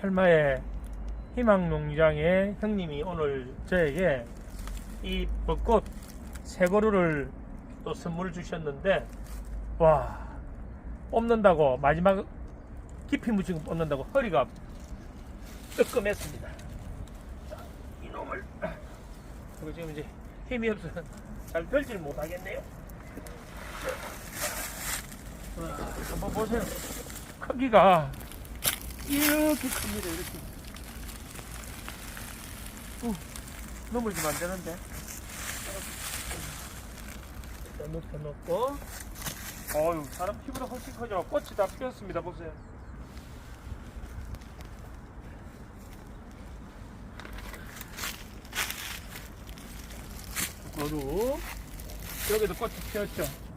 철마의 희망농장의 형님이 오늘 저에게 이 벚꽃 세 그루를 또 선물 주셨는데 와 뽑는다고 마지막 깊이 묻히고 뽑는다고 허리가 뜨끔했습니다. 자, 이놈을 이거 지금 이제 힘이 없어서 잘 들질 못하겠네요. 와, 한번 보세요. 크기가 이렇게 큽니다. 이렇게. 어, 넘어지면 안 되는데. 일단 눕혀놓고. 어유 사람 피부가 훨씬 커져. 꽃이 다 피었습니다. 보세요. 그루 여기도 꽃이 피었죠.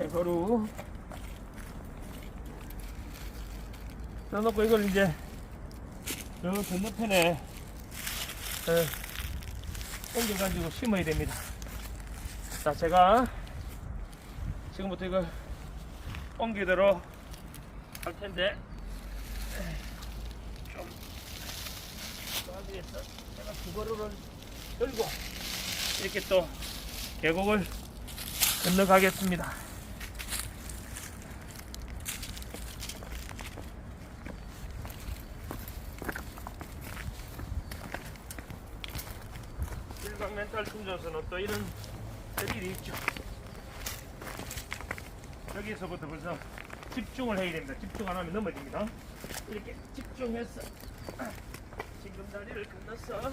세 그루 넣어놓고 이걸 이제 저 건너편에 어, 옮겨가지고 심어야 됩니다. 자, 제가 지금부터 이걸 옮기도록 할 텐데 좀 위해서 제가 두 그루를 들고 이렇게 또 계곡을 건너가겠습니다. 일반 멘탈 충전소는 또 이런 일이 있죠. 여기서부터 벌써 집중을 해야 됩니다. 집중 안 하면 넘어집니다. 이렇게 집중해서 지금 다리를 건너서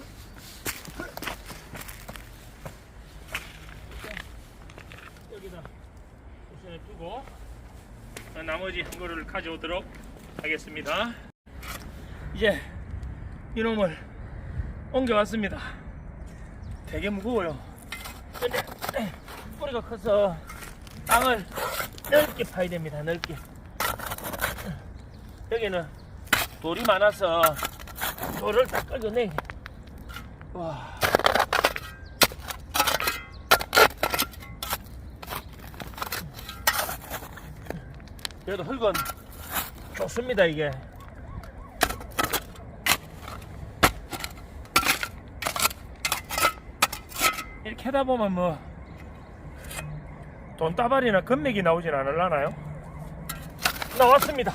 여기다 우선에 두고 나머지 한 거를 가져오도록 하겠습니다. 이제 이놈을 옮겨왔습니다. 되게 무거워요. 근데 뿌리가 커서 땅을 넓게 파야 됩니다. 넓게. 여기는 돌이 많아서 돌을 다 끌어내. 와. 그래도 흙은 좋습니다 이게. 하다 보면 뭐 돈다발이나 금맥이 나오진 않을라나요? 나왔습니다.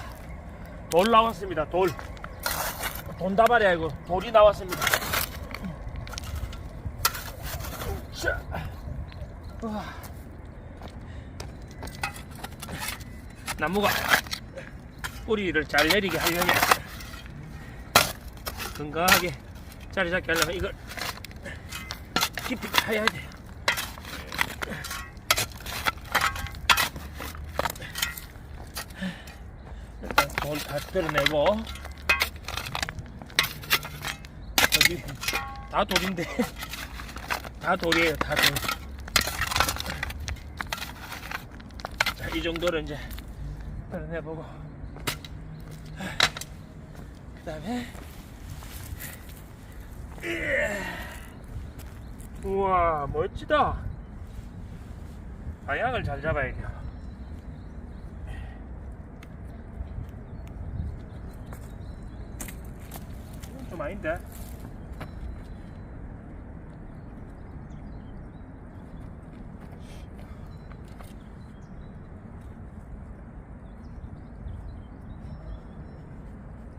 돌 나왔습니다. 돌. 돈다발이 아니고 돌이 나왔습니다. 자. 우와. 나무가 뿌리를 잘 내리게 하려면 건강하게 자리 잡게 하려면 이걸 깊이 파야 돌다 뜯어내고. 여기 다 돌인데. 다 돌이에요 다 돌. 자, 이 정도를 이제 뜯어내보고. 그 다음에. 우와 멋지다. 방향을 잘 잡아야 돼요 이건 좀 아닌데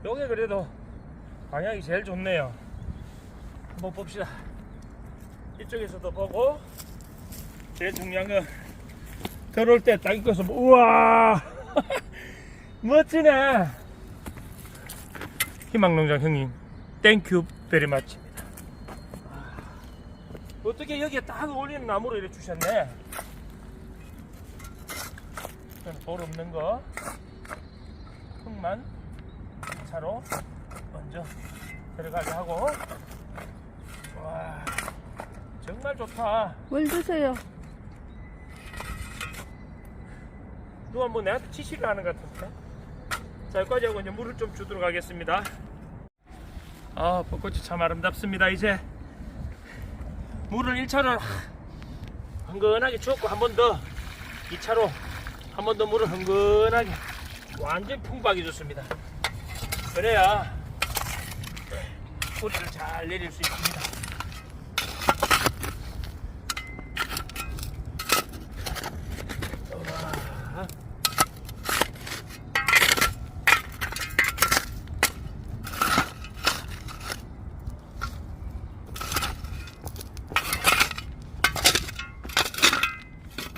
요게 그래도 방향이 제일 좋네요. 한번 봅시다. 이쪽에서도 보고 제일 중요한 건 들어올 때 딱 입고서 우와! 멋지네! 희망농장 형님 땡큐 베리 마치입니다 어떻게 여기에 딱 어울리는 나무를 이렇게 주셨네? 돌 없는 거. 흙만 차로 먼저 들어가게 하고. 와 정말 좋다. 물 드세요. 누가 뭐 내한테 지시를 하는 것 같은데? 자 여기까지 하고 이제 물을 좀 주도록 하겠습니다 아 벚꽃이 참 아름답습니다 이제 물을 1차로 흥건하게 주었고 한 번 더 2차로 한 번 더 물을 흥건하게 완전 풍부하게 줬습니다. 그래야 뿌리를 잘 내릴 수 있습니다.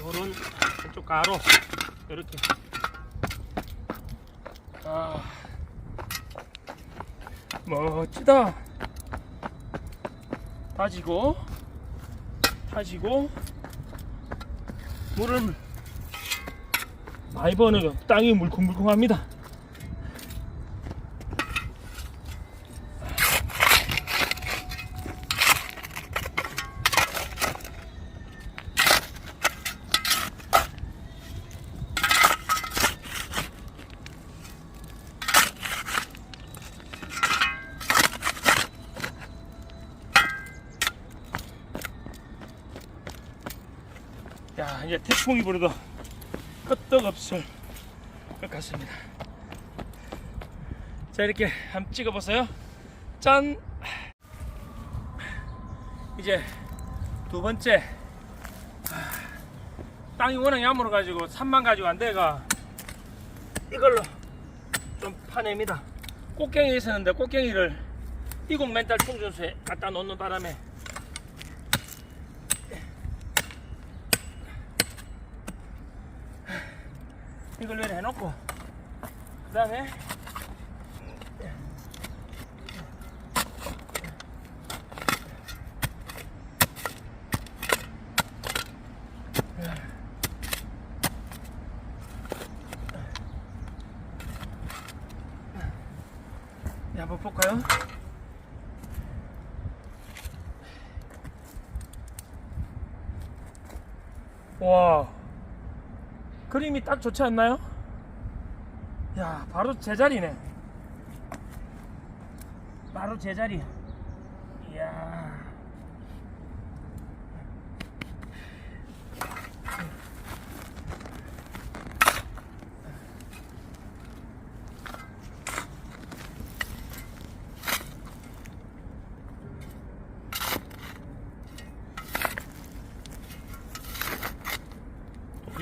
우와. 요런 한쪽 가로 이렇게. 아 멋지다. 다지고 다지고. 물을 많이 버는 땅이 물컹물컹합니다 야 이제 태풍이 불어도 끄떡없을 것 같습니다. 자 이렇게 한번 찍어보세요. 짠! 이제 두 번째. 땅이 워낙 야물어 가지고 산만 가지고 안 돼가 이걸로 좀 파냅니다. 꽃갱이 있었는데 꽃갱이를 이국 멘탈 충전소에 갖다 놓는 바람에 이걸 내려 해놓고 그 다음에 네, 한번 볼까요? 와 그림이 딱 좋지 않나요? 야 바로 제자리네. 바로 제자리 이야.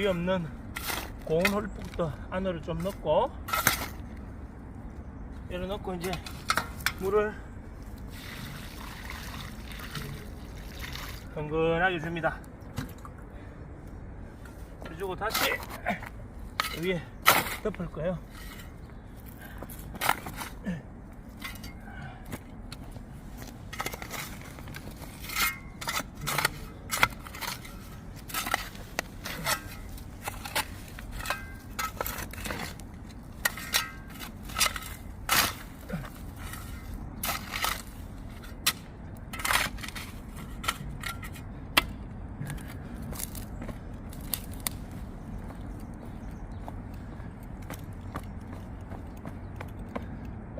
없는 고운 홀북도 안으로 좀 넣고 열어 넣고 이제 물을 흥건하게 줍니다. 그리고 다시 위에 덮을 거예요.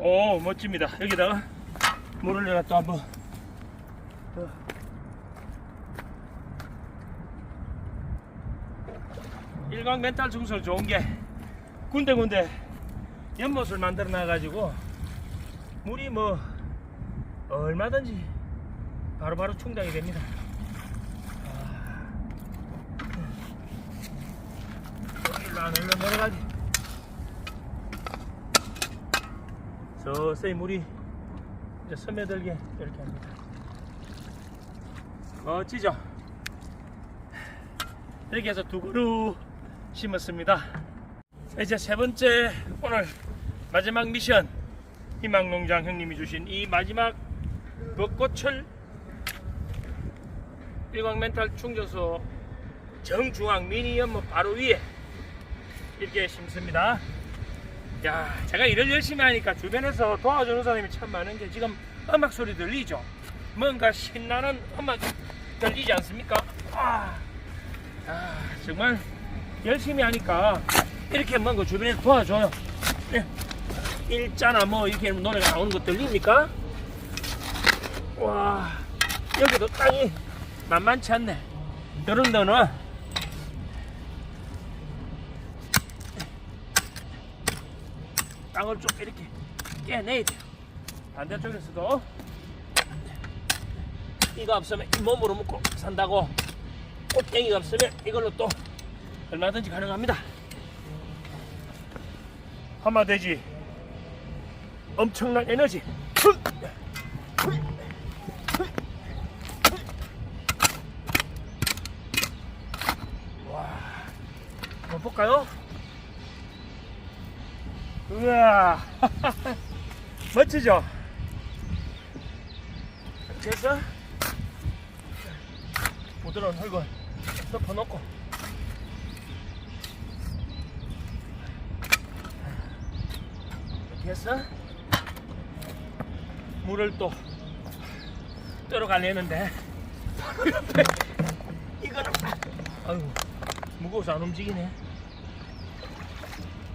오 멋집니다. 여기다가 물을 또 한번 더. 일광 멘탈 중설 좋은 게 군데군데 연못을 만들어 놔가지고 물이 뭐 얼마든지 바로바로 충당이 됩니다. 아. 일로 안 흘러 내려가지. 서서히 물이 이제 스며들게 이렇게 합니다. 멋지죠? 이렇게 해서 두 그루 심었습니다. 자, 이제 세 번째 오늘 마지막 미션 희망농장 형님이 주신 이 마지막 벚꽃을 일광 멘탈 충전소 정중앙 미니 연못 바로 위에 이렇게 심습니다. 야, 제가 일을 열심히 하니까 주변에서 도와주는 사람이 참 많은 게 지금 음악 소리 들리죠? 뭔가 신나는 음악이 들리지 않습니까? 아, 아, 정말 열심히 하니까 이렇게 뭔가 주변에서 도와줘요. 예. 일자나 뭐 이렇게 노래가 나오는 거 들립니까? 와, 여기도 땅이 만만치 않네. 데는 땅을 좀 이렇게 깨내야 돼요. 반대쪽에서도 이거 없으면 이 몸으로 묶고 산다고 꽃갱이가 없으면 이걸로 또 얼마든지 가능합니다. 하마 돼지 엄청난 에너지. 와, 한번 볼까요? 우와, 멋지죠? 그래서 부드러운 흙을 덮어놓고. 이렇게 해서 물을 또 옆에 이거는 아유 무거워서 안 움직이네.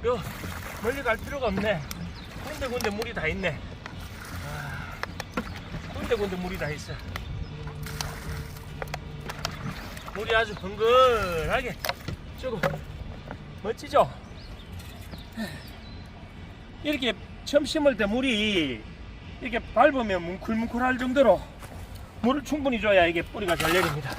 요 멀리 갈 필요가 없네 군데군데 물이 다 있네 아, 군데군데 물이 다 있어 물이 아주 흥건하게 저거 멋지죠? 이렇게 처음 심을 때 물이 이렇게 밟으면 뭉클뭉클할 정도로 물을 충분히 줘야 이게 뿌리가 잘 내립니다.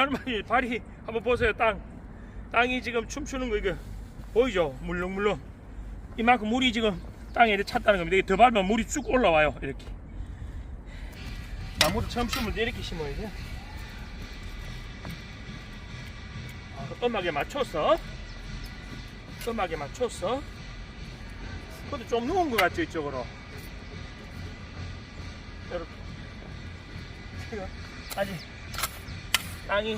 얼마나 발이 한번 보세요 땅. 땅이 지금 춤추는 거 이거 보이죠? 물렁물렁. 이만큼 물이 지금 땅에 이렇게 찼다는 겁니다. 이게 더 밟으면 물이 쭉 올라와요 이렇게. 나무를 처음 심을 때 이렇게 심어야 돼요 아, 음악에 맞춰서 음악에 맞춰서. 그것도 좀 누운 것 같죠 이쪽으로. 이렇게. 아직 땅이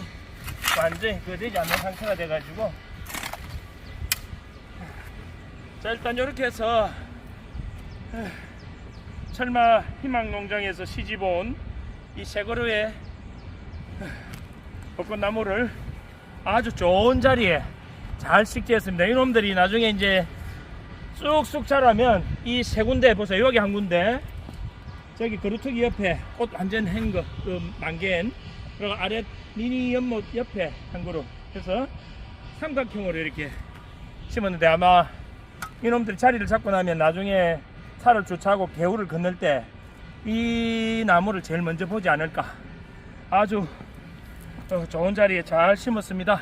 완전히 그 되지 않는 상태가 돼가지고. 자 일단 이렇게 해서 에휴, 철마 희망농장에서 시집온 이 새거루의 벚꽃나무를 아주 좋은 자리에 잘 식재했습니다. 이놈들이 나중에 이제 쑥쑥 자라면 이 세 군데 보세요. 여기 한 군데. 저기 그루터기 옆에 꽃 완전 한거 그 만개엔 그리고 아래 미니 연못 옆에 한 그루 해서 삼각형으로 이렇게 심었는데 아마 이놈들이 자리를 잡고 나면 나중에 차를 주차하고 개울을 건널 때 이 나무를 제일 먼저 보지 않을까. 아주 어, 좋은 자리에 잘 심었습니다